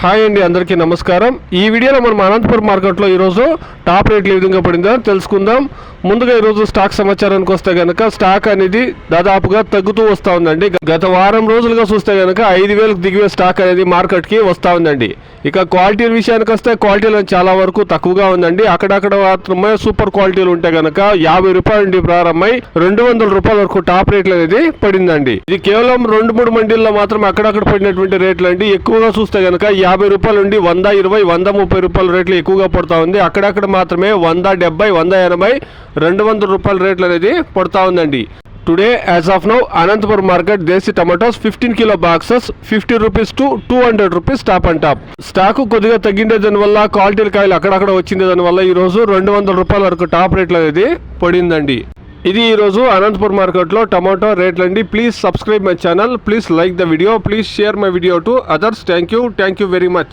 Hi అండి అందరికీ నమస్కారం. ఈ వీడియోలో మనం అనంతపురం మార్కెట్లో ఈరోజు టాప్ రేట్లు ఏ విధంగా పడిందో తెలుసుకుందాం. ముందుగా ఈరోజు స్టాక్ సమాచారానికి వస్తే కనుక స్టాక్ అనేది దాదాపుగా తగ్గుతూ వస్తూ ఉందండి. గత వారం రోజులుగా చూస్తే కనుక ఐదు వేలకు దిగివే స్టాక్ అనేది మార్కెట్కి వస్తూ ఉందండి. ఇక క్వాలిటీ విషయానికి వస్తే క్వాలిటీలు చాలా వరకు తక్కువగా ఉందండి. అక్కడక్కడ మాత్రమే సూపర్ క్వాలిటీలు ఉంటే కనుక యాభై రూపాయల నుండి ప్రారంభమై రెండు వందల రూపాయల వరకు టాప్ రేట్లు అనేది పడిందండి. ఇది కేవలం రెండు మూడు మండీల్లో మాత్రం అక్కడక్కడ పడినటువంటి రేట్లు అండి. ఎక్కువగా చూస్తే కనుక యాభై రూపాయల నుండి వంద ఇరవై వంద ముప్పై రూపాయల రేట్లు ఎక్కువగా పడుతూ ఉంది. అక్కడక్కడ మాత్రమే వంద డెబ్బై వంద ఎనభై రెండు వందల రూపాయల రేట్లు అనేది పడుతూ ఉందండి. Today as of now Anantapur market desi tomatoes fifteen kilo boxes fifty rupees to two hundred rupees top and top stock కొద్దిగా తగ్గిండే దానివల్ల క్వాలిటీ కాయలు అక్కడక్కడ వచ్చింది దానివల్ల ఈరోజు రెండు వందల రూపాయల వరకు టాప్ రేట్లు అనేది పడిందండి. ఇది ఈరోజు అనంతపురం మార్కెట్లో టమాటో రేట్లు అండి. Please subscribe my channel please like the video please share my video to others thank you thank you very much